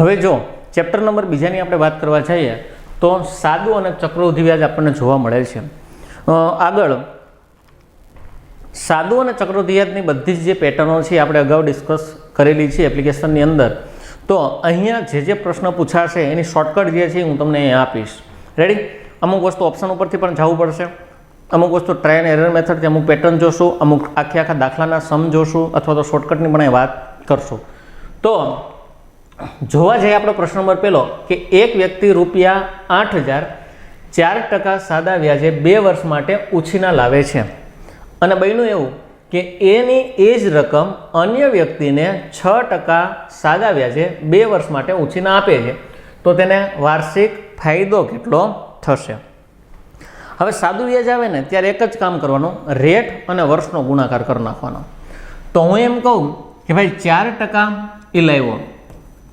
હવે જો chapter number બીજાની આપણે વાત કરવા જઈએ, તો સાદું અને ચક્રવૃદ્ધિ વ્યાજ આપણને જોવા મળે છે. આગળ, સાદું અને ચક્રવૃદ્ધિ વ્યાજની બધી જ જે પેટર્નો છે આપણે અગાઉ ડિસ્કસ કરેલી છે એપ્લિકેશનની અંદર. તો અહીંયા જે જે પ્રશ્ન પૂછાશે, એની શોર્ટકટ જે છે, હું તમને અહીંયા આપીશ. રેડી અમુક વસ્તુ ઓપ્શન ઉપરથી પણ જવું પડશે. અમુક વસ્તુ ટ્રાય એન્ડ એરર મેથડથી અમુક પેટર્ન જોશું, અમુક આખે આખા દાખલાના સમ જોશું, અથવા તો શોર્ટકટની પણ વાત કરશું. તો જોવા જઈએ આપણો પ્રશ્ન નંબર પહેલો કે એક વ્યક્તિ રૂપિયા આઠ હજાર ચાર ટકા સાદા વ્યાજે બે વર્ષ માટે ઉછીના લાવે છે. અને બન્યું એવું કે એની એ જ રકમ અન્ય વ્યક્તિને છ ટકા સાદા વ્યાજે બે વર્ષ માટે ઉછીના આપે છે. તો તેને વાર્ષિક ફાયદો કેટલો થશે? હવે સાદું વ્યાજ આવે ને, ત્યારે એક જ કામ કરવાનું, રેટ અને વર્ષનો ગુણાકાર કરી નાખવાનો. તો હું એમ કહું કે ભાઈ ચાર ટકા એ લાવ્યો.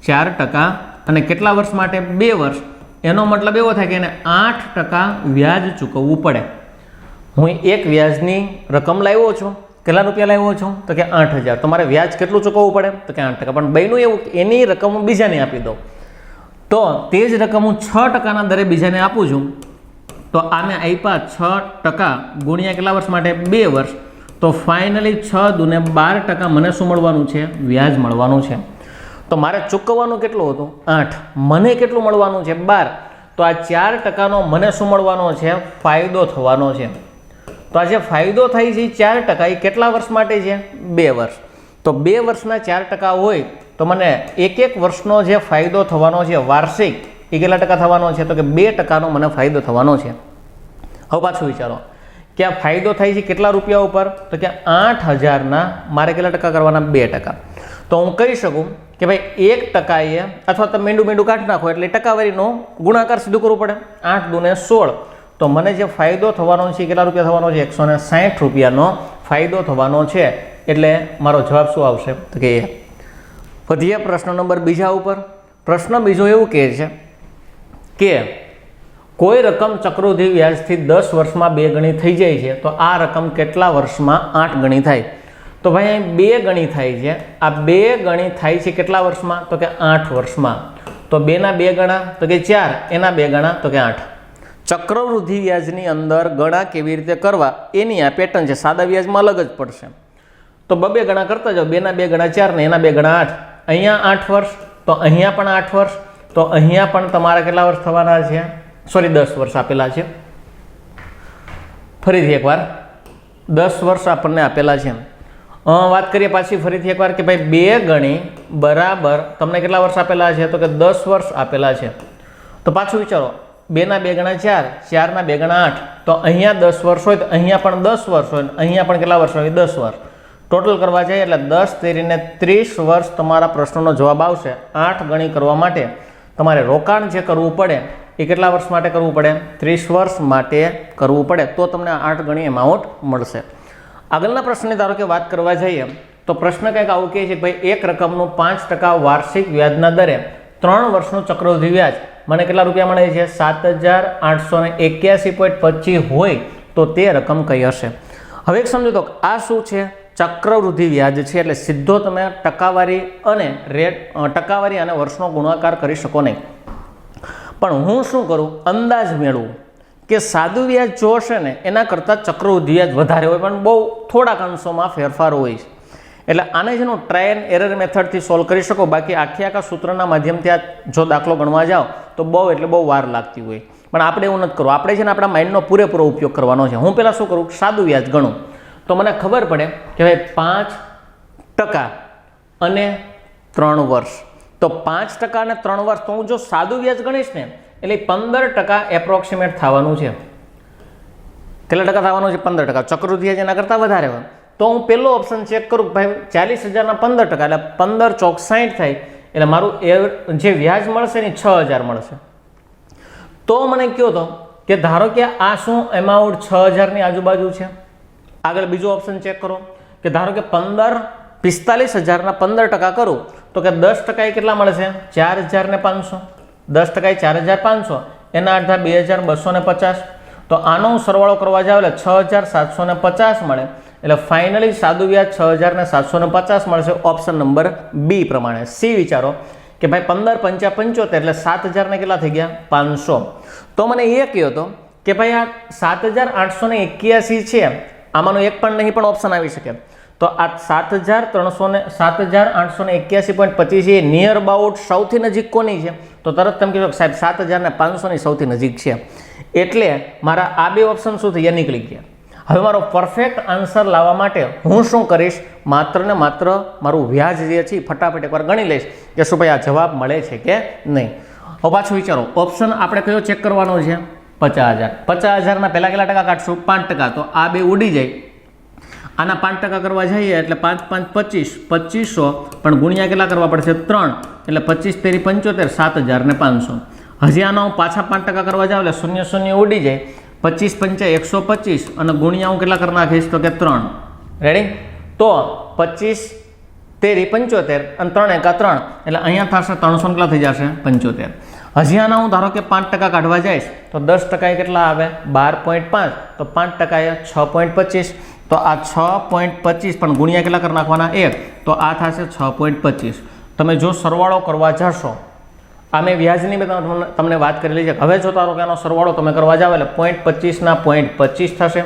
ચાર ટકા અને કેટલા વર્ષ માટે? બે વર્ષ. એનો મતલબ એવો થાય કે એને આઠ ટકા વ્યાજ ચૂકવવું પડે. હું એક વ્યાજની રકમ લાવ્યો છું. કેટલા રૂપિયા લાવ્યો છું? તો કે આઠ હજાર. તો મારે વ્યાજ કેટલું ચૂકવવું પડે? તો કે આઠ ટકા. પણ બહેનું એવું એની રકમ હું બીજાને આપી દઉં. તો તે જ રકમ હું છ ટકાના દરે બીજાને આપું છું. તો આને આપ્યા છ ટકા ગુણ્યા કેટલા વર્ષ માટે? બે વર્ષ. તો ફાઇનલી છ દુને બાર ટકા મને શું મળવાનું છે? વ્યાજ મળવાનું છે. તો મારે ચૂકવવાનું કેટલું હતું? આઠ. મને કેટલું મળવાનું છે? બાર. તો આ ચાર ટકાનો મને શું મળવાનો છે? ફાયદો થવાનો છે. તો આ જે ફાયદો થાય છે, એ ચાર ટકા એ કેટલા વર્ષ માટે છે? બે વર્ષ. તો બે વર્ષના ચાર ટકા હોય, તો મને એક એક વર્ષનો જે ફાયદો થવાનો છે, વાર્ષિક, એ કેટલા ટકા થવાનો છે? તો કે બે ટકાનો મને ફાયદો થવાનો છે. હવે પાછું વિચારો. કે આ ફાયદો થાય છે કેટલા રૂપિયા ઉપર? તો કે આઠ હજારના મારે કેટલા ટકા કરવાના? બે ટકા. તો હું કહી શકું કે ભાઈ એક ટકાએ અથવા તમે મીંડું મીંડું કાઢી નાખો એટલે ટકાવારીનો ગુણાકાર સીધું કરવું પડે. આઠ દુને સોળ. તો મને જે ફાયદો થવાનો છે, કેટલા રૂપિયા થવાનો છે? એકસો ને સાઠ રૂપિયાનો ફાયદો થવાનો છે. એટલે મારો જવાબ શું આવશે? તો કે એ વધીએ પ્રશ્ન નંબર બીજા ઉપર. પ્રશ્ન બીજો એવું કહે છે કે કોઈ રકમ ચક્રવૃદ્ધિ વ્યાજથી દસ વર્ષમાં બે ગણી થઈ જાય છે, તો આ રકમ કેટલા વર્ષમાં આઠ ગણી થાય? તો ભાઈ અહીં બે ગણી થાય છે. આ બે ગણી થાય છે કેટલા વર્ષમાં? તો કે આઠ વર્ષમાં. તો બેના બે ગણા, તો કે ચાર. એના બે ગણા, તો કે આઠ. ચક્રવૃદ્ધિ વ્યાજની અંદર ગણા કેવી રીતે કરવા? એની આ પેટર્ન છે. સાદા વ્યાજમાં અલગ જ પડશે. તો બબે ગણા કરતા જાઓ. બેના બે ગણા ચાર ને એના બે ગણા આઠ. અહીંયા આઠ વર્ષ, તો અહીંયા પણ આઠ વર્ષ, તો અહીંયા પણ તમારા કેટલા વર્ષ થવાના છે? સોરી દસ વર્ષ આપેલા છે. ફરીથી એકવાર. દસ વર્ષ આપણને આપેલા છે વાત કરીએ પાછી ફરીથી એકવાર કે ભાઈ બે ગણી બરાબર તમને કેટલા વર્ષ આપેલા છે? તો કે દસ વર્ષ આપેલા છે. તો પાછું વિચારો, બેના બે ગણા ચાર, ચારના બે ગણા આઠ. તો અહીંયા દસ વર્ષ હોય, તો અહીંયા પણ દસ વર્ષ હોય, અહીંયા પણ કેટલા વર્ષ હોય? દસ વર્ષ. ટોટલ કરવા જઈએ એટલે દસ તેરીને ત્રીસ વર્ષ તમારા પ્રશ્નનો જવાબ આવશે. આઠ ગણી કરવા માટે તમારે રોકાણ જે કરવું પડે, એ કેટલા વર્ષ માટે કરવું પડે? ત્રીસ વર્ષ માટે કરવું પડે. તો તમને આઠ ગણી એમાઉન્ટ મળશે. આગળના પ્રશ્નની ધારો કે વાત કરવા જઈએ, તો પ્રશ્ન કંઈક આવું કહે છે કે ભાઈ, એક રકમનું પાંચ ટકા વાર્ષિક વ્યાજના દરે ત્રણ વર્ષનું ચક્રવૃદ્ધિ વ્યાજ, મને કેટલા રૂપિયા મળે છે? સાત હજાર આઠસો ને એક્યાસી પોઈન્ટ પચીસ હોય તો તે રકમ કઈ હશે? હવે એક સમજો તો આ શું છે? ચક્રવૃદ્ધિ વ્યાજ છે, એટલે સીધો તમે ટકાવારી અને રેટ ટકાવારી અને વર્ષનો ગુણાકાર કરી શકો નહીં. પણ હું શું કરું? અંદાજ મેળવું. કે સાદું વ્યાજ જો ને, એના કરતાં ચક્રવૃદ્ધિ વ્યાજ વધારે હોય, પણ બહુ થોડાક અંશોમાં ફેરફાર હોય છે. એટલે આને જેનો ટ્રાય એન્ડ એરર મેથડથી સોલ્વ કરી શકો. બાકી આખી આખા સૂત્રના માધ્યમથી આ જો દાખલો ગણવા જાઓ, તો બહુ એટલે બહુ વાર લાગતી હોય. પણ આપણે એવું નથી કરવું. આપણે છે ને આપણા માઇન્ડનો પૂરેપૂરો ઉપયોગ કરવાનો છે. હું પહેલાં શું કરું? સાદું વ્યાજ ગણું. તો મને ખબર પડે કે ભાઈ પાંચ ટકા અને ત્રણ વર્ષ. તો પાંચ ટકા અને ત્રણ વર્ષ, તો હું જો સાદું વ્યાજ ગણીશ ને એટલે પંદર ટકા એપ્રોક્સિમેટ થવાનું છે. કેટલા ટકા થવાનું છે? પંદર ટકા. ચક્રવૃદ્ધિ એના કરતાં વધારે હોય. તો હું પહેલો ઓપ્શન ચેક કરું ભાઈ ચાલીસ હજારના પંદર ટકા, એટલે પંદર ચોક સાઠ થાય, એટલે મારું એ જે વ્યાજ મળશે ને છ હજાર મળશે. તો મને કહો તો કે ધારો કે આ શું એમાઉન્ટ છ હજારની આજુબાજુ છે? આગળ બીજો ઓપ્શન ચેક કરો કે ધારો કે પંદર, પિસ્તાલીસ હજારના પંદર ટકા કરું, તો કે દસ ટકા એ કેટલા મળશે? ચાર હજાર ને પાંચસો. દસ ટકા એ ચાર હજાર પાંચસો, એના અડધા બે હજાર બસો ને પચાસ. તો આનો સરવાળો કરવા જાવ એટલે છ હજાર સાતસો ને પચાસ મળે. એટલે ફાઇનલી સાદું વ્યાજ છ હજાર ને સાતસો ને પચાસ મળશે ઓપ્શન નંબર બી પ્રમાણે. સી વિચારો કે ભાઈ પંદર પંચા પંચોતેર એટલે સાત હજારને કેટલા થઈ ગયા? પાંચસો. તો મને એ કહ્યો હતો કે ભાઈ આ સાત હજાર આઠસો ને એક્યાસી છે. આમાંનો એક પણ નહીં પણ ઓપ્શન આવી શકે. તો આ સાત હજાર ત્રણસો ને સાત હજાર આઠસો ને એક્યાસી પોઈન્ટ પચીસ એ નિયર અબાઉટ સૌથી નજીક કોની છે? તો તરત તમે કહેશો સાહેબ સાત હજાર ને પાંચસોની સૌથી નજીક છે. એટલે મારા આ બે ઓપ્શન શું થઈ ગયા? નીકળી ગયા. હવે મારો પરફેક્ટ આન્સર લાવવા માટે હું શું કરીશ? માત્ર ને માત્ર મારું વ્યાજ જે છે ફટાફટ એકવાર ગણી લઈશ કે શું ભાઈ આ જવાબ મળે છે કે નહીં. હવે પાછું વિચારો. ઓપ્શન આપણે કયો ચેક કરવાનો છે? પચાસ હજાર. પચાસ હજારના પહેલાં કેટલા ટકા કાઢશું? પાંચ ટકા. તો આ બે ઉડી જાય. આના પાંચ ટકા કરવા જઈએ એટલે પાંચ પાંચ, પચીસ. પચીસો, પણ ગુણ્યા કેટલા કરવા પડશે? ત્રણ. એટલે પચીસ તેરી પંચોતેર, સાત હજાર ને પાંચસો. હજી હું પાછા પાંચ ટકા કરવા જાઉં એટલે શૂન્ય શૂન્ય ઉડી જાય. પચીસ પંચે એકસો પચીસ અને ગુણ્યા હું કેટલા કરી નાખીશ? તો કે ત્રણ. રેડી તો પચીસ તેરી પંચોતેર અને ત્રણ એકા ત્રણ. એટલે અહીંયા થશે ત્રણસો કેટલા થઈ જશે? પંચોતેર. હજી આના હું ધારો કે પાંચ ટકા કાઢવા જઈશ, તો દસ ટકા કેટલા આવે? બાર પોઈન્ટ પાંચ. તો પાંચ ટકાએ છ પોઈન્ટ પચીસ. તો આ છ પોઈન્ટ પચીસ પણ ગુણ્યા કેટલા કરી નાખવાના? એક. તો આ થશે છ પોઈન્ટ પચીસ. તમે જો સરવાળો કરવા જશો, આ મેં વ્યાજની મેં તમને- વાત કરેલી છે હવે જો તારો કે આનો સરવાળો તમે કરવા જાવ એટલે પોઈન્ટ પચીસના પોઈન્ટ પચીસ થશે.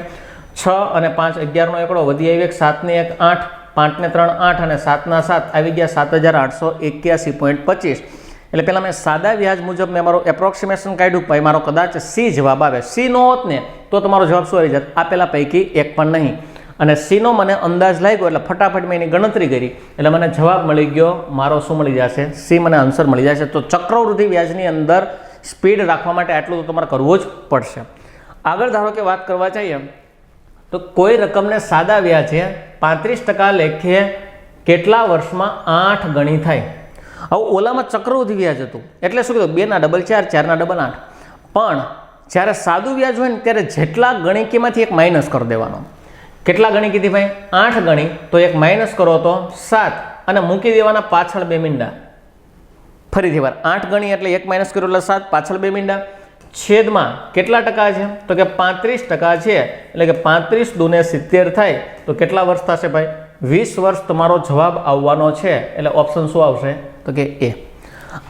છ અને પાંચ અગિયારનો એકડો વધી આવી એક સાતને એક, આઠ. પાંચને ત્રણ, આઠ અને સાતના સાત આવી ગયા સાત હજાર આઠસો એક્યાસી પોઈન્ટ પચીસ. એટલે પહેલાં મેં સાદા વ્યાજ મુજબ મેં મારું એપ્રોક્સિમેશન કાઢ્યું ભાઈ મારો કદાચ સી જવાબ આવે. સી નો હોત ને, તો તમારો જવાબ શું આવી જાત? આપેલા પૈકી એક પણ નહીં. અને સીનો મને અંદાજ લાગ્યો એટલે ફટાફટ મેં એની ગણતરી કરી. એટલે મને જવાબ મળી ગયો, મારો શું મળી જશે? સી મને આન્સર મળી જશે. તો ચક્રવૃદ્ધિ વ્યાજની અંદર સ્પીડ રાખવા માટે આટલું તો તમારે કરવું જ પડશે. આગળ ધારો કે વાત કરવા જઈએ, તો કોઈ રકમને સાદા વ્યાજે પાંત્રીસ ટકા લેખે કેટલા વર્ષમાં આઠ ગણી થાય? હવે ઓલામાં ચક્રવૃદ્ધિ વ્યાજ હતું. એટલે શું કીધું? બેના ડબલ ચાર, ચારના ડબલ આઠ. પણ જ્યારે સાદું વ્યાજ હોય ને, ત્યારે જેટલા ગણિકીમાંથી એક માઇનસ કરી દેવાનો. કેટલા ગણી કીધી ભાઈ? આઠ ગણી. તો એક માઇનસ કરો તો સાત. અને મૂકી દેવાના પાછળ બે મીંડા. ફરીથી વાર, આઠ ગણી એટલે એક માઇનસ કર્યો એટલે સાત, પાછળ બે મીંડા. છેદમાં કેટલા ટકા છે? તો કે પાંત્રીસ ટકા છે. એટલે કે પાંત્રીસ દુને સિત્તેર થાય. તો કેટલા વર્ષ થશે ભાઈ? વીસ વર્ષ તમારો જવાબ આવવાનો છે. એટલે ઓપ્શન શું આવશે? તો કે એ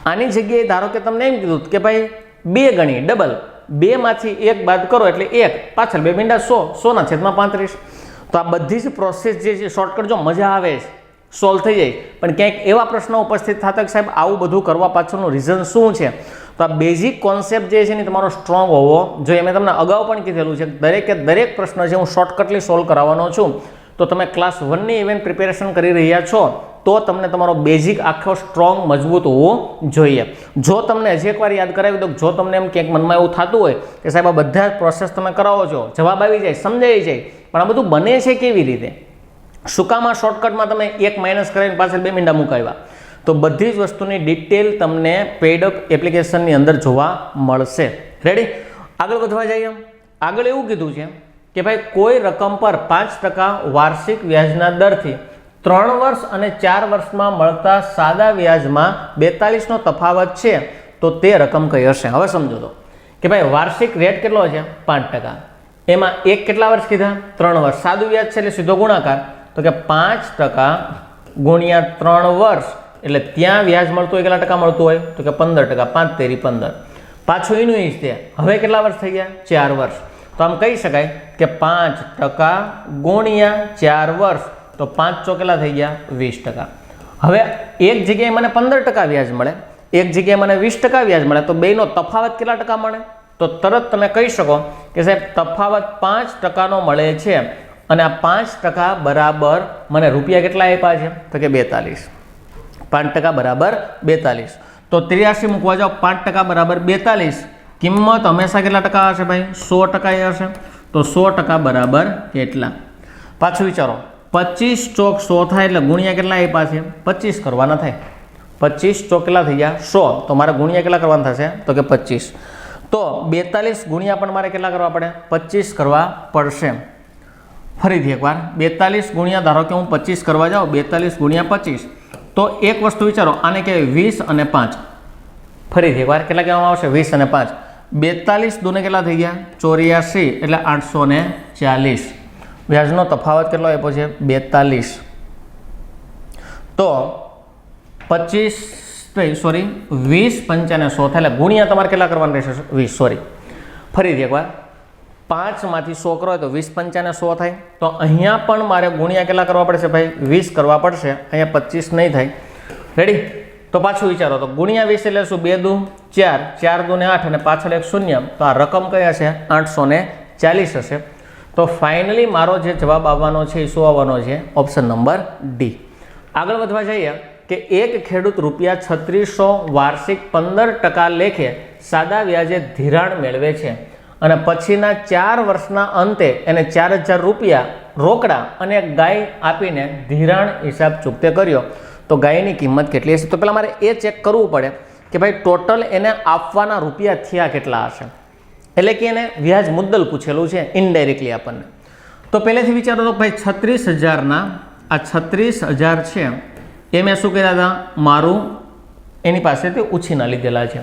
આની જગ્યાએ ધારો કે તમને એમ કીધું કે ભાઈ, બે ગણી ડબલ બેમાંથી એક બાદ કરો એટલે એક. પાછળ બે મીંડા સો. સોના છેદમાં પાંત્રીસ. તો આ બધી જ પ્રોસેસ જે છે શોર્ટકટ જો મજા આવે છે સોલ્વ થઈ જાય. પણ ક્યાંક એવા પ્રશ્નો ઉપસ્થિત થતા કે સાહેબ, આવું બધું કરવા પાછળનું રીઝન શું છે? તો આ બેઝિક કોન્સેપ્ટ જે છે ને તમારો સ્ટ્રોંગ હોવો જોઈએ. મેં તમને અગાઉ પણ કીધેલું છે દરેકે દરેક પ્રશ્ન છે હું શોર્ટકટલી સોલ્વ કરાવવાનો છું. તો તમે ક્લાસ વનની ઇવેન્ટ પ્રિપેરેશન કરી રહ્યા છો. તો તમને તમારો બેઝિક આખો સ્ટ્રોંગ મજબૂત હોવો જોઈએ. જો તમને હજી એકવાર યાદ કરાવી દઉં જો તમને એમ ક્યાંક મનમાં એવું થતું હોય કે સાહેબ આ બધા પ્રોસેસ તમે કરાવો છો, જવાબ આવી જાય, સમજાઈ જાય, પણ આ બધું બને છે કેવી રીતે? સુકામાં શોર્ટકટમાં તમે એક માઇનસ કરીને પાછળ બે મીંડા મુકાવ્યા? તો બધી જ વસ્તુની ડિટેલ તમને પેડઅપ એપ્લિકેશનની અંદર જોવા મળશે. રેડી આગળ વધવા જઈએ આગળ એવું કીધું છે કે ભાઈ કોઈ રકમ પર પાંચ ટકા વાર્ષિક વ્યાજના દરથી ત્રણ વર્ષ અને ચાર વર્ષમાં મળતા સાદા વ્યાજમાં બેતાલીસનો તફાવત છે, તો તે રકમ કઈ હશે? હવે સમજો તો. કે ભાઈ, વાર્ષિક રેટ કેટલો છે? પાંચ ટકા. એમાં એક કેટલા વર્ષ કીધા? ત્રણ વર્ષ. સાદું વ્યાજ છે એટલે સીધો ગુણાકાર. તો કે પાંચ ટકા ગુણ્યા ત્રણ વર્ષ, એટલે ત્યાં વ્યાજ મળતું હોય કેટલા ટકા મળતું હોય? તો કે પંદર ટકા. પાંચ તેરી પંદર. પાછું એનું એ તે હવે કેટલા વર્ષ થઈ ગયા? ચાર વર્ષ. તો આમ કહી શકાય કે પાંચ ટકા ગુણ્યા ચાર વર્ષ. તો પાંચ ચોકેલા થઈ ગયા વીસ ટકા. હવે એક જગ્યાએ મને પંદર ટકા વ્યાજ મળે, એક જગ્યાએ મને વીસ ટકા વ્યાજ મળે, તો બેનો તફાવત કેટલા ટકા મળે? તો તરત તમે કહી શકો કે સાહેબ, તફાવત પાંચ ટકાનો મળે છે અને આ પાંચ ટકા બરાબર મને રૂપિયા કેટલા આપ્યા છે? તો કે બેતાલીસ. પાંચ ટકા બરાબર બેતાલીસ. તો ત્રિયાસી મૂકવા જાઓ, પાંચ ટકા બરાબર બેતાલીસ. કિંમત હંમેશા કેટલા ટકા હશે ભાઈ? સો ટકા એ હશે. તો સો ટકા બરાબર કેટલા? પાછું વિચારો. પચીસ ચોક સો થાય એટલે ગુણ્યા કેટલા આપ્યા છે? પચીસ કરવાના થાય. પચીસ ચોક કેટલા થઈ ગયા? સો. તો મારે ગુણ્યા કેટલા કરવાના થશે? તો કે પચીસ. તો બેતાલીસ ગુણ્યા પણ મારે કેટલા કરવા પડે? પચીસ કરવા પડશે. ફરીથી એકવાર. બેતાલીસ ગુણ્યા, ધારો કે હું પચીસ કરવા જાઉં, બેતાલીસ ગુણ્યા પચીસ. તો એક વસ્તુ વિચારો, આને કહેવાય વીસ અને પાંચ. ફરીથી એકવાર, કેટલા કહેવામાં આવશે? વીસ અને પાંચ. બેતાલીસ દુને કેટલા થઈ ગયા? ચોર્યાસી, એટલે આઠસો ને ચાલીસ. વ્યાજનો તફાવત કેટલો આપ્યો છે? બેતાલીસ. તો પચીસ સોરી વીસ પંચાને સો થાય એટલે ગુણ્યા તમારે કેટલા કરવાના રહેશે? વીસ સોરી ફરીથી એકવાર. પાંચમાંથી સો કરો તો વીસ પંચાને સો થાય. તો અહીંયા પણ મારે ગુણ્યા કેટલા કરવા પડશે ભાઈ? વીસ કરવા પડશે. અહીંયા પચીસ નહીં થાય. રેડી તો પાછું વિચારો. તો ગુણ્યા વીસ એટલે શું? બે દુ, ચાર. ચાર દુ ને આઠ અને પાછળ એક શૂન્ય. તો આ રકમ કઈ હશે આઠસો ચાલીસ હશે. તો ફાઇનલી મારો જે જવાબ આવવાનો છે એ શું આવવાનો છે? ઓપ્શન નંબર ડી આગળ વધવા જઈએ કે એક ખેડૂત રૂપિયા છત્રીસો વાર્ષિક પંદર ટકા લેખે સાદા વ્યાજે ધિરાણ મેળવે છે અને પછીના ચાર વર્ષના અંતે એને ચાર હજાર રૂપિયા રોકડા અને ગાય આપીને ધિરાણ હિસાબ ચૂકતે કર્યો. તો ગાયની કિંમત કેટલી હશે? તો પહેલાં મારે એ ચેક કરવું પડે કે ભાઈ ટોટલ એને આપવાના રૂપિયા થયા કેટલા હશે? એટલે કે એને વ્યાજ મુદ્દલ પૂછેલું છે ઇનડાયરેક્ટલી આપણને. તો પહેલેથી વિચારો તો ભાઈ છત્રીસ હજારના, આ છત્રીસ હજાર છે, એ મેં શું કર્યા હતા? મારું એની પાસેથી ઉછીના લીધેલા છે.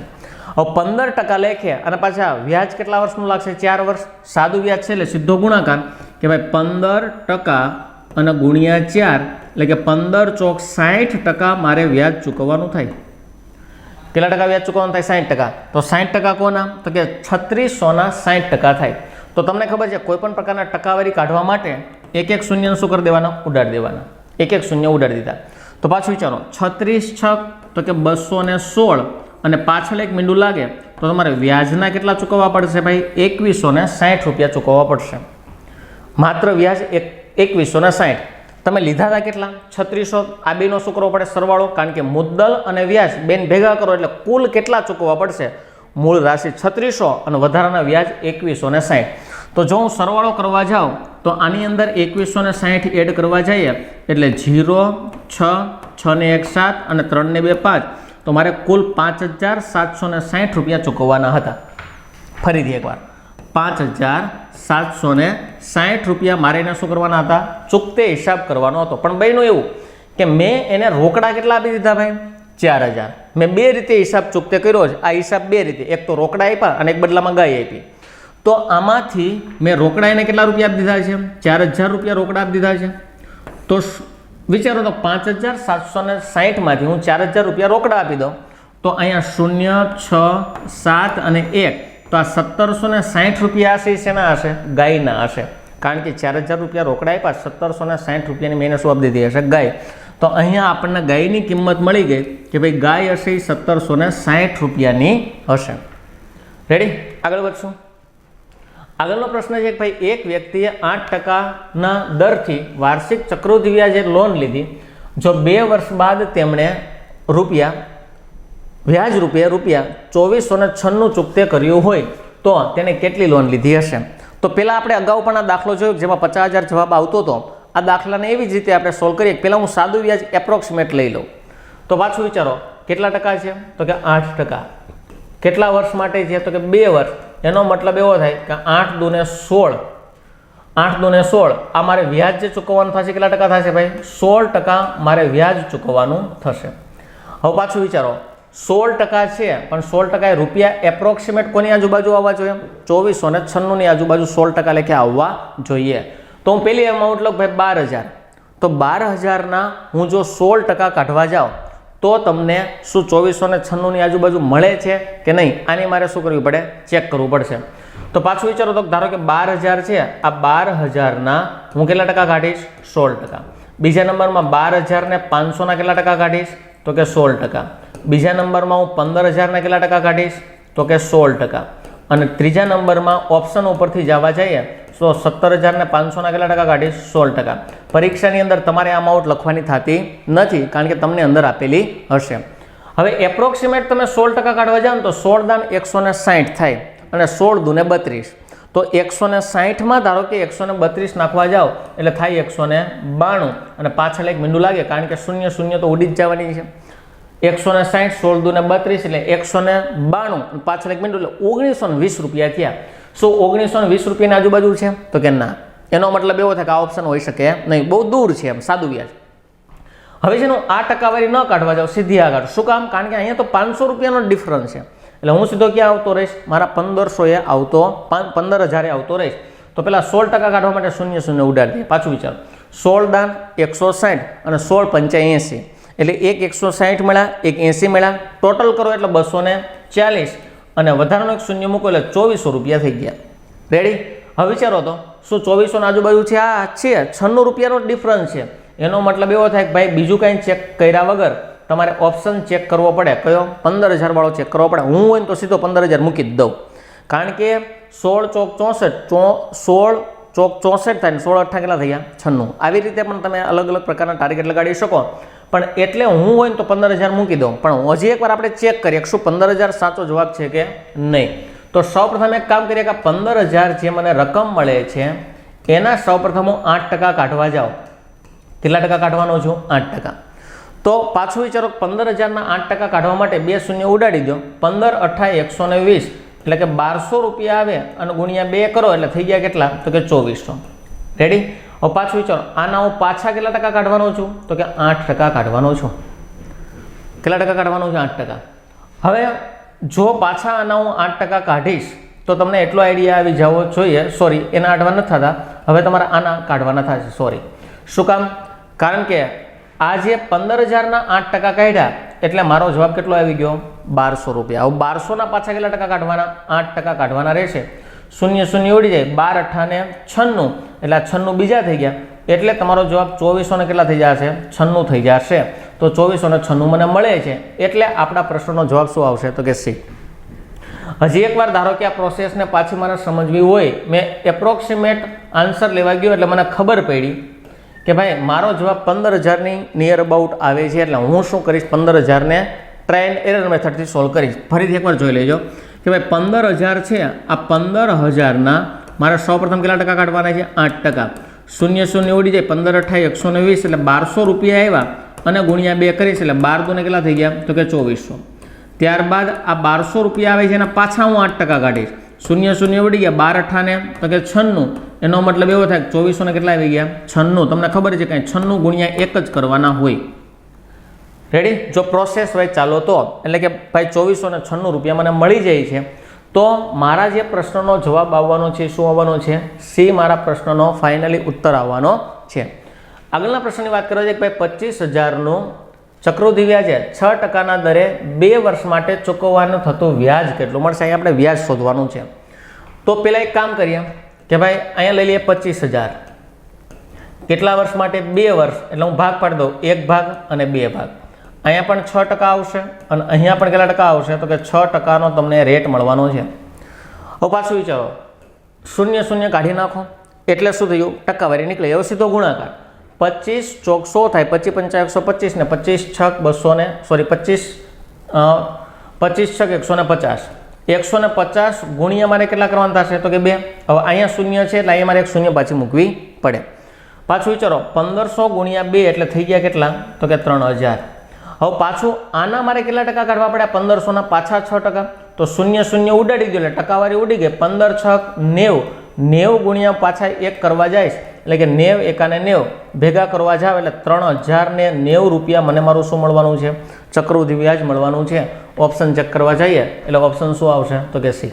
હવે પંદર ટકા લેખે અને પાછા વ્યાજ કેટલા વર્ષનું લાગશે? ચાર વર્ષ? સાદું વ્યાજ છે એટલે સીધો ગુણાકાર કે ભાઈ પંદર ટકા અને ગુણ્યા ચાર, એટલે કે પંદર ચોક સાઠ ટકા મારે વ્યાજ ચૂકવવાનું થાય. કેટલા ટકા વ્યાજ ચૂકવવાનું થાય? સાઠ ટકા. તો સાઠ ટકા કોના? તો કે છત્રીસોના સાઠ ટકા થાય. તો તમને ખબર છે કોઈ પણ પ્રકારના ટકાવારી કાઢવા માટે એક એક શૂન્ય શું કરી દેવાના? ઉડાડી દેવાના. એક એક શૂન્ય ઉડાડી દીધા. તો પાછું વિચારો, છત્રીસ છક, તો કે બસો ને સોળ, અને પાછળ એક મીંડું લાગે, તો તમારે વ્યાજના કેટલા ચૂકવવા પડશે ભાઈ? એકવીસો ને સાઠ રૂપિયા ચૂકવવા પડશે. માત્ર વ્યાજ એક, એકવીસો ને સાઠ તમે લીધા હતા કેટલા? છત્રીસો. આ બેનો શું કરવો પડે સરવાળો, કારણ કે મુદ્દલ અને વ્યાજ બેન ભેગા કરો એટલે કુલ કેટલા ચૂકવવા પડશે? મૂળ રાશિ છત્રીસો અને વધારાના વ્યાજ એકવીસો ને સાઠ. તો જો હું સરવાળો કરવા જાઉં, તો આની અંદર એકવીસો ને સાઠ એડ કરવા જઈએ, એટલે જીરો છ છ ને એક સાત અને ત્રણ ને બે પાંચ. તો મારે કુલ પાંચ હજાર સાતસો ને સાઠ રૂપિયા ચૂકવવાના હતા. ફરીથી એકવાર. પાંચ હજાર સાતસો ને સાઠ રૂપિયા મારે એને શું કરવાના હતા? ચૂકતે હિસાબ કરવાનો હતો. પણ બહેનું એવું કે મેં એને રોકડા કેટલા આપી દીધા ભાઈ? ચાર હજાર. મેં બે રીતે હિસાબ ચૂકતે કર્યો છે. આ હિસાબ બે રીતે. એક તો રોકડા આપ્યા અને એક બદલામાં ગાય આપી. તો આમાંથી મેં રોકડા એને કેટલા રૂપિયા આપી દીધા છે? ચાર હજાર રૂપિયા રોકડા આપી દીધા છે. તો વિચારો તો પાંચ હજાર સાતસો ને સાહીઠમાંથી હું ચાર હજાર રૂપિયા રોકડા આપી દઉં. તો અહીંયા શૂન્ય, છ, સાત અને એક. તો આ સત્તરસો ને સાહીઠ રૂપિયા હશે શેના હશે? ગાયના હશે. કારણ કે ચાર હજાર રૂપિયા રોકડા આપ્યા, સત્તરસો ને સાહીઠ રૂપિયાની મહિને શું દીધી હશે? ગાય. તો અહીંયા આપણને ગાયની કિંમત મળી ગઈ કે ભાઈ ગાય હશે એ સત્તરસો ને સાહીઠ રૂપિયાની હશે. રેડી આગળ વધશું. આગળનો પ્રશ્ન છે કે ભાઈ, એક વ્યક્તિએ આઠ ટકાના દરથી વાર્ષિક ચક્રવૃદ્ધિ વ્યાજે લોન લીધી, જો બે વર્ષ બાદ તેમણે રૂપિયા વ્યાજ રૂપે રૂપિયા ચોવીસો ને છન્નું ચૂકતે કર્યું હોય તો તેને કેટલી લોન લીધી હશે? તો પહેલાં આપણે અગાઉ પણ આ દાખલો જોયો જેમાં પચાસ હજાર જવાબ આવતો હતો. આ દાખલાને એવી જ રીતે આપણે સોલ્વ કરીએ પહેલાં હું સાદું વ્યાજ એપ્રોક્સિમેટ લઈ લઉં. તો પાછું વિચારો, કેટલા ટકા છે? તો કે આઠ ટકા. કેટલા વર્ષ માટે છે? તો કે બે વર્ષ. એનો મતલબ એવો થાય કે આઠ દુને સોળ. આઠ દુને સોળ. આ મારે વ્યાજ જે ચૂકવવાનું થશે, કેટલા ટકા થશે ભાઈ? સોળ ટકા મારે વ્યાજ ચૂકવવાનું થશે. હવે પાછું વિચારો સોળ ટકા છે, પણ સોળ ટકા રૂપિયા એપ્રોક્સિમેટ કોની આજુબાજુ આવવા જોઈએ? ચોવીસો ને છન્નુંની આજુબાજુ સોળ ટકા લેખે આવવા જોઈએ. તો હું પેલી અમાઉન્ટ લઉં ભાઈ બાર હજાર. તો બાર હજારના હું જો સોળ ટકા કાઢવા જાઉં, તો તમને શું ચોવીસો ને છન્નુંની આજુબાજુ મળે છે કે નહીં? આની મારે શું કરવું પડે? ચેક કરવું પડશે. તો પાછું વિચારો તો ધારો કે બાર હજાર છે, આ બાર હજારના હું કેટલા ટકા કાઢીશ? સોળ ટકા. બીજા નંબરમાં બાર હજારને પાંચસોના કેટલા ટકા કાઢીશ? તો કે સોળ ટકા. બીજા નંબરમાં હું પંદર હજારના કેટલા ટકા કાઢીશ? તો કે સોળ ટકા. અને ત્રીજા નંબરમાં ઓપ્શન ઉપરથી જવા જઈએ, તો સત્તર હજારને પાંચસોના કેટલા ટકા કાઢીશ? સોળ ટકા. પરીક્ષાની અંદર તમારે આ અમાઉન્ટ લખવાની થતી નથી, કારણ કે તમને અંદર આપેલી હશે. હવે એપ્રોક્સિમેટ તમે સોળ ટકા કાઢવા જાઓ તો સોળ દાન એકસો ને સાહીઠ થાય અને સોળ દુને બત્રીસ. તો એકસો ને સાહીઠમાં ધારો કે એકસો ને બત્રીસ નાખવા જાઓ, એટલે થાય એકસો ને બાણું. અને પાછળ એક મીંડું લાગે, કારણ કે શૂન્ય શૂન્ય તો ઉડી જ જવાની છે. એકસો ને સાહીઠ સોળ દુને બત્રીસ, એટલે એકસો ને બાણું પાછળ એક મીંડું, એટલે ઓગણીસો ને વીસ રૂપિયા થયા. શું ઓગણીસો ને વીસ રૂપિયાની આજુબાજુ છે? તો કે ના. એનો મતલબ એવો થાય કે આ ઓપ્શન હોઈ શકે નહીં. બહુ દૂર છે એમ, સાદું વ્યાજ. હવે છે આ ટકાવારી ન કાઢવા જાઓ સીધી આગળ. શું કામ? કારણ કે અહીંયા તો પાંચસો રૂપિયાનો ડિફરન્સ છે. એટલે હું સીધો ક્યાં આવતો રહીશ? મારા પંદરસોએ આવતો, પાં- પંદર હજારે આવતો રહીશ. તો પેલા સોળ ટકા કાઢવા માટે શૂન્ય શૂન્ય ઉડાડી દઈએ પાછું વિચારો. સોળ દાન એકસો સાઠ અને સોળ પંચ્યાએંસી એટલે એક એકસો સાઠ મળ્યા, એક એંસી મળ્યા. ટોટલ કરો એટલે બસો ચાલીસ. અને વધારાનો એક શૂન્ય મૂકો એટલે ચોવીસો રૂપિયા થઈ ગયા. રેડી હવે વિચારો તો, શું ચોવીસોની આજુબાજુ છે? આ છે. છન્નું રૂપિયાનો ડિફરન્સ છે. એનો મતલબ એવો થાય કે ભાઈ બીજું કાંઈ ચેક કર્યા વગર તમારે ઓપ્શન ચેક કરવો પડે. કયો? પંદર હજારવાળો ચેક કરવો પડે. હું હોય તો સીધો પંદર હજાર મૂકી જ દઉં. કારણ કે સોળ ચોક ચોસઠ, ચો સોળ ચોક ચોસઠ થાય ને સોળ અઠ્ઠા કેટલા થયા? છન્નું. આવી રીતે પણ તમે અલગ અલગ પ્રકારના ટાર્ગેટ લગાડી શકો. પણ એટલે હું હોય ને તો પંદર હજાર મૂકી દઉં. પણ હજી એકવાર આપણે ચેક કરીએ શું પંદર હજાર સાચો જવાબ છે કે નહીં. તો સૌપ્રથમ એક કામ કરીએ કે પંદર હજાર જે મને રકમ મળે છે, એના સૌપ્રથમ હું આઠ ટકા કાઢવા જાઉં. કેટલા ટકા કાઢવાનો છું? આઠ ટકા. તો પાછું વિચારો પંદર હજારના આઠ ટકા કાઢવા માટે બે શૂન્ય ઉડાડી દો. પંદર અઠાઈ એકસો ને વીસ. એટલે કે બારસો રૂપિયા આવે અને ગુણ્યા બે કરો એટલે થઈ ગયા કેટલા? તો કે ચોવીસો રેડી હવે પાછું વિચારો, આના હું પાછા કેટલા ટકા કાઢવાનો છું? તો કે આઠ ટકા કાઢવાનો છું. કેટલા ટકા કાઢવાનો છું? આઠ ટકા. હવે જો પાછા આના હું આઠ ટકા કાઢીશ, તો તમને એટલો આઈડિયા આવી જવો જોઈએ. સોરી એના આઠવા નથી થતા. હવે તમારે આના કાઢવાના થશે. સોરી શું કામ? કારણ કે આ જે પંદર હજારના આઠ ટકા કાઢ્યા. એટલે મારો જવાબ કેટલો આવી ગયો? બારસો રૂપિયા. હવે બારસોના પાછા કેટલા ટકા કાઢવાના? આઠ ટકા કાઢવાના રહેશે. શૂન્ય શૂન્ય ઉડી જાય. બાર અઠાને છન્નું. એટલે આ છન્નું બીજા થઈ ગયા. એટલે તમારો જવાબ ચોવીસોને કેટલા થઈ જશે? છન્નું થઈ જશે. તો ચોવીસોને છન્નું મને મળે છે. એટલે આપણા પ્રશ્નનો જવાબ શું આવશે? તો કે સી. હજી એકવાર ધારો કે આ પ્રોસેસને પાછી મારે સમજવી હોય, મેં એપ્રોક્સિમેટ આન્સર લેવા ગયો એટલે મને ખબર પડી. કે ભાઈ, મારો જવાબ પંદર હજારની નિયર અબાઉટ આવે છે એટલે હું શું કરીશ? પંદર હજારને ટ્રાયલ એરર મેથડથી સોલ્વ કરીશ. ફરીથી એકવાર જોઈ લેજો કે ભાઈ પંદર હજાર છે, આ પંદર હજારના મારે સૌપ્રથમ કેટલા ટકા કાઢવાના છે? આઠ ટકા. શૂન્ય શૂન્ય ઉડી જાય, પંદર અઠાઈ, એકસો ને વીસ એટલે બારસો રૂપિયા આવ્યા અને ગુણ્યા બે કરીશ એટલે બાર દુને કેટલા થઈ ગયા? તો કે ચોવીસો. ત્યારબાદ આ બારસો રૂપિયા આવે છે એના પાછા હું આઠ ટકા કાઢીશ. શૂન્ય શૂન્ય ઉડી ગયા બાર અઠાને તો કે છન્નું. એનો મતલબ એવો થાય કે ચોવીસોને કેટલા આવી ગયા? છન્નું. તમને ખબર છે કાંઈ? છન્નું ગુણ્યા એક જ કરવાના હોય. રેડી જો પ્રોસેસ હોય ચાલો તો, એટલે કે ભાઈ ચોવીસો ને છન્નું રૂપિયા મને મળી જાય છે. તો મારા જે પ્રશ્નનો જવાબ આવવાનો છે, શું આવવાનો છે? સી મારા પ્રશ્નનો ફાઇનલી ઉત્તર આવવાનો છે. આગળના પ્રશ્નની વાત કરવા જઈએ કે ભાઈ પચીસ હજારનું ચક્રવૃદ્ધિ વ્યાજ છ ટકાના દરે બે વર્ષ માટે ચૂકવવાનું થતું વ્યાજ કેટલું મળશે? અહીંયા આપણે વ્યાજ શોધવાનું છે. તો પહેલાં એક કામ કરીએ કે ભાઈ, અહીંયા લઈ લઈએ પચીસ હજાર. કેટલા વર્ષ માટે? બે વર્ષ. એટલે હું ભાગ પાડી દઉં. એક ભાગ અને બે ભાગ. અહીંયા પણ છ ટકા આવશે અને અહીંયા પણ કેટલા ટકા આવશે? તો કે છ ટકાનો તમને રેટ મળવાનો છે. હવે પાછું વિચારો. શૂન્ય શૂન્ય કાઢી નાખો. એટલે શું થયું? ટકાવારી નીકળે. એવો સીધો ગુણાકાર. પચીસ ચોકસો થાય, પચીસ પંચા એકસો પચીસ ને પચીસ છક બસો ને સોરી પચીસ પચીસ છક એકસો ને પચાસ. એકસો ને પચાસ ગુણ્યા મારે કેટલા કરવાના થશે? તો કે બે. હવે અહીંયા શૂન્ય છે, એટલે અહીંયા મારે એક શૂન્ય પાછી મૂકવી પડે. પાછું વિચારો, પંદરસો ગુણ્યા બે એટલે થઈ ગયા કેટલા? તો કે ત્રણ હજાર. હવે પાછું આના મારે કેટલા ટકા કાઢવા પડ્યા? પંદરસોના પાછા છ ટકા. તો શૂન્ય શૂન્ય ઉડાડી દો એટલે ટકાવારી ઉડી ગઈ. પંદર છક નેવું. નેવું ગુણ્યા પાછા એક કરવા જાય એટલે કે નેવ એકાને નેવ ભેગા કરવા જાવ એટલે ત્રણ હજારને નેવ રૂપિયા મને મારું શું મળવાનું છે? ચક્રવૃદ્ધિ વ્યાજ મળવાનું છે. ઓપ્શન ચેક કરવા જઈએ એટલે ઓપ્શન શું આવશે? તો કે સી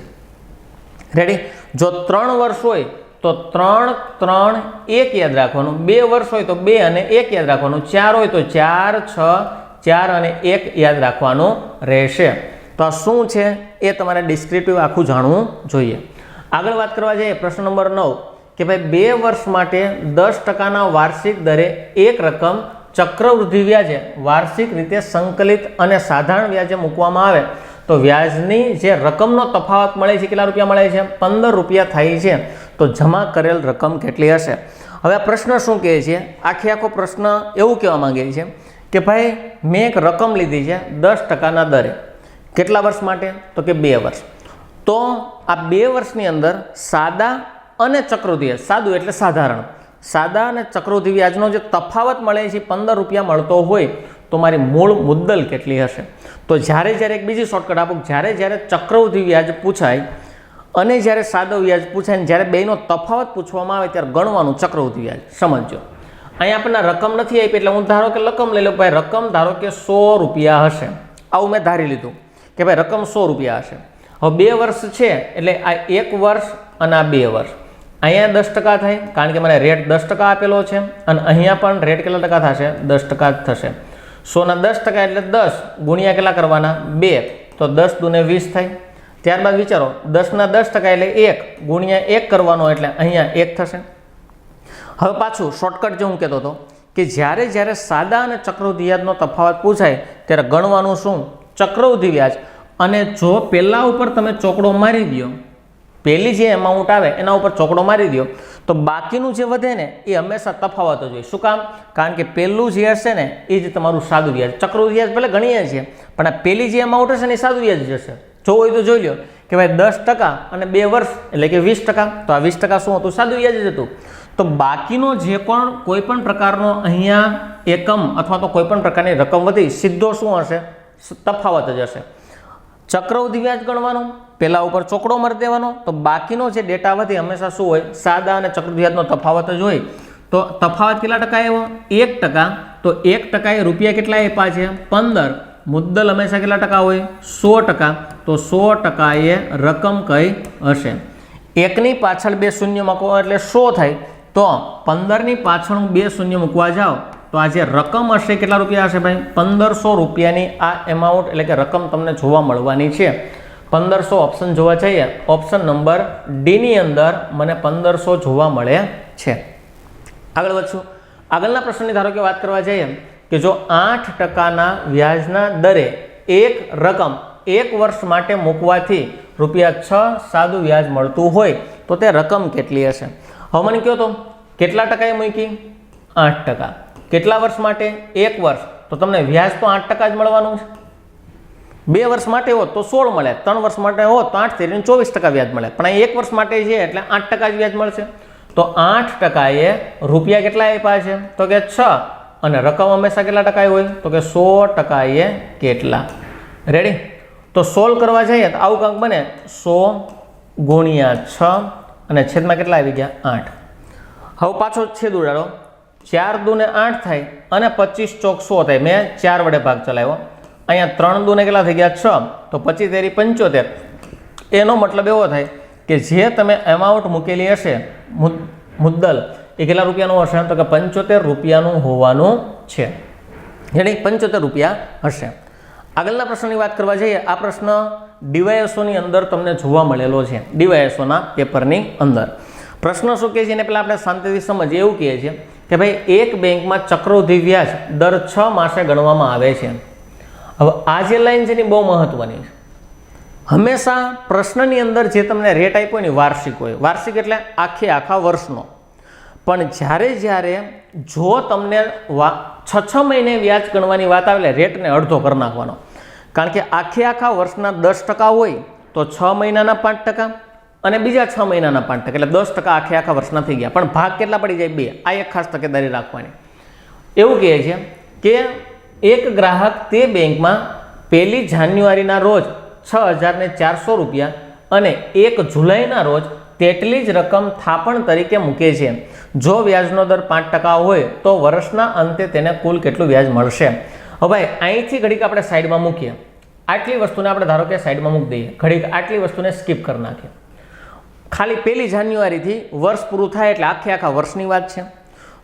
રેડી જો ત્રણ વર્ષ હોય તો ત્રણ ત્રણ, એક યાદ રાખવાનું. બે વર્ષ હોય તો બે અને એક યાદ રાખવાનું. ચાર હોય તો ચાર, છ, ચાર અને એક યાદ રાખવાનું રહેશે. તો આ શું છે? એ તમારે ડિસ્ક્રિપ્ટિવ આખું જાણવું જોઈએ. આગળ વાત કરવા જઈએ પ્રશ્ન નંબર નવ. કે ભાઈ બે વર્ષ માટે દસ ટકાના વાર્ષિક દરે એક રકમ ચક્રવૃદ્ધિ વ્યાજે વાર્ષિક રીતે સંકલિત અને સાધારણ વ્યાજે મૂકવામાં આવે. તો વ્યાજની જે રકમનો તફાવત મળે છે, કેટલા રૂપિયા મળે છે? પંદર રૂપિયા થાય છે. તો જમા કરેલ રકમ કેટલી હશે? હવે પ્રશ્ન શું કહે છે? આખે આખો પ્રશ્ન એવું કહેવા માંગે છે કે ભાઈ, મેં એક રકમ લીધી છે દસ ટકાના દરે. કેટલા વર્ષ માટે? તો કે બે વર્ષ. તો આ બે વર્ષની અંદર સાદા અને ચક્રવૃદ્ધિ સાદું એટલે સાધારણ. સાદા અને ચક્રવૃદ્ધિ વ્યાજનો જે તફાવત મળે છે પંદર રૂપિયા મળતો હોય, તો મારી મૂળ મુદ્દલ કેટલી હશે? તો જ્યારે જ્યારે એક બીજી શોર્ટકટ આપું, જ્યારે જ્યારે ચક્રવૃદ્ધિ વ્યાજ પૂછાય, અને જ્યારે સાદો વ્યાજ પૂછાય ને જ્યારે બેનો તફાવત પૂછવામાં આવે, ત્યારે ગણવાનું ચક્રવૃદ્ધિ વ્યાજ સમજો અહીંયા આપણને રકમ નથી આપી, એટલે હું ધારો કે રકમ લઈ લઉં, ભાઈ, રકમ ધારો કે સો રૂપિયા હશે. આવું મેં ધારી લીધું કે ભાઈ, રકમ સો રૂપિયા હશે. હવે બે વર્ષ છે, એટલે આ એક વર્ષ અને આ બે વર્ષ. અહીંયા દસ ટકા થાય, કારણ કે મને રેટ દસ ટકા આપેલો છે અને અહીંયા પણ રેટ કેટલા ટકા થશે? દસ ટકા જ થશે. સોના દસ ટકા એટલે દસ ગુણ્યા કેટલા કરવાના? બે. તો દસ દુને વીસ થાય. ત્યારબાદ વિચારો, દસના દસ ટકા એટલે એક ગુણ્યા એક કરવાનો એટલે અહીંયા એક થશે. હવે પાછું શોર્ટકટ જે હું કહેતો હતો કે જ્યારે જ્યારે સાદા અને ચક્રવૃદ્ધિ વ્યાજનો તફાવત પૂછાય, ત્યારે ગણવાનું શું? ચક્રવૃદ્ધિ વ્યાજ. અને જો પહેલાં ઉપર તમે ચોકડો મારી દો પહેલી જે એમાઉન્ટ આવે એના ઉપર ચોકડો મારી દો તો બાકીનું જે વધે ને એ હંમેશા તફાવત જ હોય. શું કામ? કારણ કે પહેલું જે હશે ને, એ જ તમારું સાદું વ્યાજ. ચક્રવૃદ્ધિ વ્યાજ ભલે ગણીએ છીએ, પણ આ પહેલી જે એમાઉન્ટ હશે ને, એ સાદું વ્યાજ જ હશે. જો હોય તો જોઈ લો કે ભાઈ દસ ટકા અને બે વર્ષ, એટલે કે વીસ ટકા, તો આ વીસ ટકા શું હતું? સાદું વ્યાજ જ હતું. તો બાકીનો જે પણ કોઈ પણ પ્રકારનો અહીંયા એકમ અથવા તો કોઈ પણ પ્રકારની રકમ વધી, સીધો શું હશે? તફાવત જ હશે. ચક્રવૃદ્ધિ વ્યાજ ગણવાનું પહેલા ઉપર ચોકડો મારી દેવાનો. તો બાકીનો જે ડેટા વધે હંમેશા શું હોય? સાદા અને ચક્રવૃદ્ધિ વ્યાજનો તફાવત જ હોય. તો તફાવત કેટલા ટકા એવો એક ટકા. તો એક ટકાએ રૂપિયા કેટલા આપ્યા છે? પંદર. મુદ્દલ હંમેશા કેટલા ટકા હોય? સો ટકા. તો સો ટકાએ રકમ કઈ હશે? એકની પાછળ બે શૂન્ય મૂકો એટલે સો થાય. તો પંદરની પાછળ હું બે શૂન્ય મૂકવા જાઉં તો આ જે રકમ હશે, કેટલા રૂપિયા હશે ભાઈ? પંદરસો રૂપિયાની આ એમાઉન્ટ એટલે કે રકમ તમને જોવા મળવાની છે. પંદરસો ઓપ્શન જોવા જઈએ ઓપ્શન નંબર ડીની અંદર મને પંદરસો જોવા મળે છે. આગળ વધશું. આગળના પ્રશ્નની ધારો કે વાત કરવા જઈએ, કે જો આઠ ટકાના વ્યાજના દરે એક રકમ એક વર્ષ માટે મૂકવાથી રૂપિયા છ સાદું વ્યાજ મળતું હોય, તો તે રકમ કેટલી હશે? હવે મને કહો તો, કેટલા ટકાએ મૂકી? આઠ ટકા. કેટલા વર્ષ માટે? એક વર્ષ. તો તમને વ્યાજ તો આઠ ટકા જ મળવાનું છે. બે વર્ષ માટે હોત તો સોળ મળે. ત્રણ વર્ષ માટે હોત તો આઠથી ચોવીસ ટકા વ્યાજ મળે. પણ અહીં એક વર્ષ માટે છે એટલે આઠ ટકા જ વ્યાજ મળશે. તો આઠ ટકાએ રૂપિયા કેટલા આપ્યા છે? તો કે છ. અને રકમ હંમેશા કેટલા ટકા હોય? તો કે સો ટકાએ કેટલા. રેડી તો સોલ્વ કરવા જઈએ તો આવું કંઈક બને. સો ગુણ્યા છ. અને છેદમાં કેટલા આવી ગયા? આઠ. હવે પાછો છેદ ઉડાડો. ચાર દૂને આઠ થાય અને પચીસ ચોક સો થાય. મેં ચાર વડે ભાગ ચલાવ્યો. અહીંયા ત્રણ દૂને કેટલા થઈ ગયા? છ. તો પચીસ તેરી પંચોતેર. એનો મતલબ એવો થાય કે જે તમે એમાઉન્ટ મૂકેલી હશે મુદ- મુદ્દલ, એ કેટલા રૂપિયાનું હશે? તો કે પંચોતેર રૂપિયાનું હોવાનું છે. એટલે પંચોતેર રૂપિયા હશે. આગળના પ્રશ્નની વાત કરવા જઈએ, આ પ્રશ્ન ડીવાયએસઓની અંદર તમને જોવા મળેલો છે. ડીવાયએસઓના પેપરની અંદર. પ્રશ્ન શું કહે છે? એને પહેલાં આપણે શાંતિથી સમજીએ, એવું કહે છે કે ભાઈ એક બેંકમાં ચક્રવૃદ્ધિ વ્યાજ દર છ માસે ગણવામાં આવે છે. હવે આ જે લાઈન છે ને બહુ મહત્વની છે. હંમેશા પ્રશ્નની અંદર જે તમને રેટ આપ્યો ને વાર્ષિક હોય. વાર્ષિક એટલે આખે આખા વર્ષનો. પણ જ્યારે જ્યારે જો તમને છ છ મહિને વ્યાજ ગણવાની વાત આવે એટલે રેટને અડધો કરી નાખવાનો. કારણ કે આખે આખા વર્ષના દસ ટકા હોય તો છ મહિનાના પાંચ ટકા અને બીજા છ મહિનાના પાંચ ટકા એટલે દસ ટકા આખે આખા વર્ષના થઈ ગયા. પણ ભાગ કેટલા પડી જાય? બે. આ એક ખાસ તકેદારી રાખવાની. એવું કહે છે કે એક ગ્રાહક તે બેંકમાં પહેલી જાન્યુઆરીના રોજ છ હજારને ચારસો રૂપિયા અને એક જુલાઈના રોજ તેટલી જ રકમ થાપણ તરીકે મૂકે છે. જો વ્યાજનો દર પાંચ ટકા હોય, તો વર્ષના અંતે તેને કુલ કેટલું વ્યાજ મળશે? હવે અહીંથી ઘડીક આપણે સાઈડમાં મૂકીએ. આટલી વસ્તુને આપણે ધારો કે સાઈડમાં મૂકી દઈએ. ઘડીક આટલી વસ્તુને સ્કીપ કરી નાખીએ. ખાલી પહેલી જાન્યુઆરીથી વર્ષ પૂરું થાય એટલે આખે આખા વર્ષની વાત છે.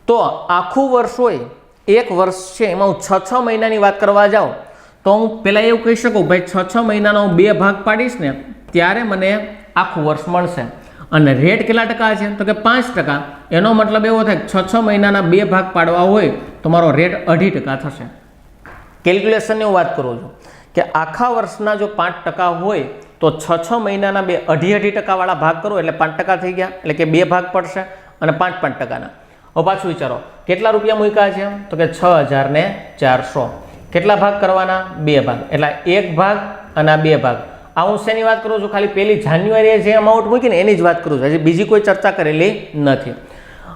તો આખું વર્ષ હોય, એક વર્ષ છે, એમાં હું છ છ મહિનાની વાત કરવા જાઉં, તો હું પહેલાં એવું કહી શકું, ભાઈ, છ છ મહિનાનો હું બે ભાગ પાડીશ ને, ત્યારે મને આખું વર્ષ મળશે. અને રેટ કેટલા ટકા છે? તો કે પાંચ ટકા. એનો મતલબ એવો થાય છ છ મહિનાના બે ભાગ પાડવા હોય, તો મારો રેટ અઢી ટકા થશે. કેલ્ક્યુલેશનની હું વાત કરું છું, કે આખા વર્ષના જો પાંચ ટકા હોય તો છ છ મહિનાના બે અઢી અઢી ટકાવાળા ભાગ કરો એટલે પાંચ ટકા થઈ ગયા. એટલે કે બે ભાગ પડશે અને પાંચ પાંચ ટકાના. હવે પાછું વિચારો, કેટલા રૂપિયા મૂક્યા છે તો કે છ હજાર ને ચારસો. કેટલા ભાગ કરવાના? બે ભાગ. એટલે એક ભાગ અને બે ભાગ. આ હું શેની વાત કરું છું? ખાલી પહેલી જાન્યુઆરીએ જે અમાઉન્ટ મૂકીને એની જ વાત કરું છું. હજી બીજી કોઈ ચર્ચા કરેલી નથી.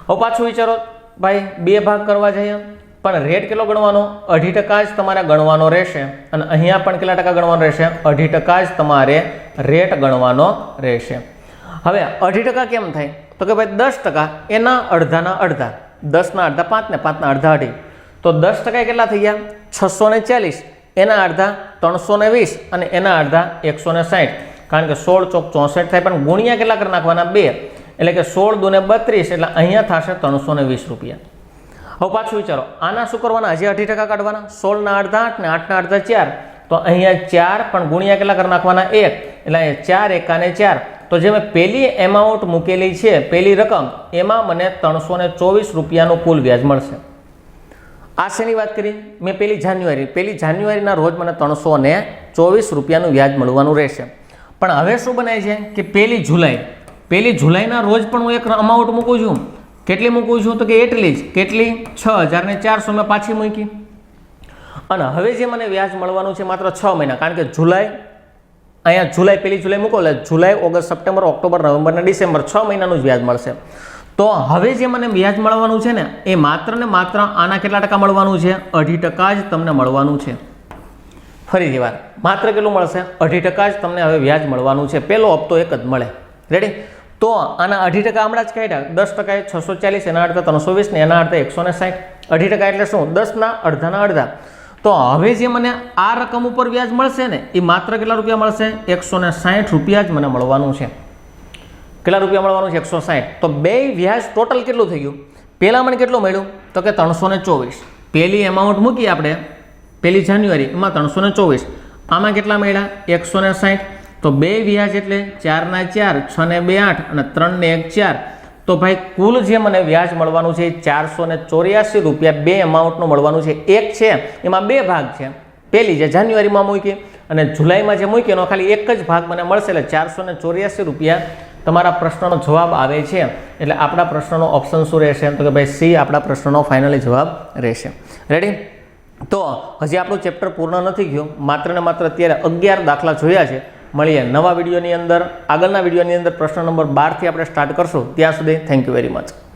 હવે પાછું વિચારો, ભાઈ, બે ભાગ કરવા જઈએ પણ રેટ કેટલો ગણવાનો? અઢી ટકા જ તમારે ગણવાનો રહેશે. અને અહીંયા પણ કેટલા ટકા ગણવાનો રહેશે? અઢી ટકા જ તમારે રેટ ગણવાનો રહેશે. હવે અઢી ટકા કેમ થાય? તો કે ભાઈ દસ ટકા એના અડધાના અડધા. દસના અડધા પાંચ ને પાંચના અડધા અઢી. તો દસ ટકા કેટલા થઈ ગયા? છસો ને ચાલીસ. એના અડધા ત્રણસો ને વીસ અને એના અડધા એકસો ને સાઠ કારણ કે સોળ ચોક ચોસઠ થાય, પણ ગુણ્યા કેટલા કરી નાખવાના? બે. એટલે કે સોળ દુને બત્રીસ, એટલે અહીંયા થશે ત્રણસો ને વીસ રૂપિયા. હવે પાછું વિચારો, આના શું કરવાના? હજી અઢી ટકા કાઢવાના? સોળના અડધા આઠ ને આઠના અડધા ચાર. તો અહીંયા ચાર, પણ ગુણ્યા કેટલા કરી નાખવાના? એક. એટલે અહીંયા ચાર, એકાને ચાર. તો જે મેં પહેલી એમાઉન્ટ મૂકેલી છે, પહેલી રકમ, એમાં મને ત્રણસો ને ચોવીસ રૂપિયાનું કુલ વ્યાજ મળશે. આ શેની વાત કરી? મેં પેલી જાન્યુઆરી. પેલી જાન્યુઆરીના રોજ મને ત્રણસો ને ચોવીસ રૂપિયાનું વ્યાજ મળવાનું રહેશે. પણ હવે શું બનાય છે? કે પહેલી જુલાઈ. પહેલી જુલાઈના રોજ પણ હું એક અમાઉન્ટ મૂકું છું. કેટલી મૂકું છું તો કે એટલી જ. કેટલી? છ હજારને ચારસો મેં પાછી મૂકી. અને હવે જે મને વ્યાજ મળવાનું છે માત્ર છ મહિના, કારણ કે જુલાઈ, અહીંયા જુલાઈ પહેલી જુલાઈ મૂકો, એટલે જુલાઈ, ઓગસ્ટ, સપ્ટેમ્બર, ઓક્ટોબર, નવેમ્બર અને ડિસેમ્બર, છ મહિનાનું જ વ્યાજ મળશે. તો હવે જે મને વ્યાજ મળવાનું છે ને, એ માત્ર ને માત્ર આના કેટલા ટકા મળવાનું છે? અઢી ટકા જ તમને મળવાનું છે. ફરીથી વાર માત્ર કેટલું મળશે? અઢી ટકા જ તમને હવે વ્યાજ મળવાનું છે. પહેલો હપ્તો એક જ મળે. રેડી તો આના અઢી ટકા હમણાં જ કાઢ્યા. દસ ટકા એ છસો ચાલીસ, એના અડધા ત્રણસો વીસ ને એના અડધા એકસો ને સાઠ. અઢી ટકા એટલે શું? દસના અડધાના અડધા. તો હવે જે મને આ રકમ ઉપર વ્યાજ મળશે ને, એ માત્ર કેટલા રૂપિયા મળશે? એકસો ને સાઠ રૂપિયા જ મને મળવાનું છે. કેટલા રૂપિયા મળવાનું છે? એકસો સાઠ. તો બે વ્યાજ ટોટલ કેટલું થઈ ગયું? પહેલાં મને કેટલું મળ્યું? તો કે ત્રણસો ને ચોવીસ. પહેલી એમાઉન્ટ મૂકી આપણે. પહેલી જાન્યુઆરી, એમાં ત્રણસો ને ચોવીસ. આમાં કેટલા મળ્યા? એકસો ને સાઠ. તો બે વ્યાજ એટલે ચારના ચાર, છ ને બે આઠ અને ત્રણ ને એક ચાર. તો ભાઈ કુલ જે મને વ્યાજ મળવાનું છે ચારસો ને ચોર્યાસી રૂપિયા બે અમાઉન્ટનું મળવાનું છે. એક છે, એમાં બે ભાગ છે. પહેલી જે જાન્યુઆરીમાં મૂકી અને જુલાઈમાં જે મૂકી એનો ખાલી એક જ ભાગ મને મળશે એટલે ચારસો ને ચોર્યાસી રૂપિયા તમારા પ્રશ્નનો જવાબ આવે છે. એટલે આપણા પ્રશ્નનો ઓપ્શન શું રહેશે? તો કે ભાઈ સી આપણા પ્રશ્નનો ફાઇનલી જવાબ રહેશે. રેડી તો હજી આપણું ચેપ્ટર પૂર્ણ નથી ગયું માત્ર ને માત્ર અત્યારે અગિયાર દાખલા જોયા છે. મળીએ નવા વિડીયોની અંદર, આગળના વિડીયોની અંદર પ્રશ્ન નંબર બારથી આપણે સ્ટાર્ટ કરશું. ત્યાં સુધી થેન્ક યુ વેરી મચ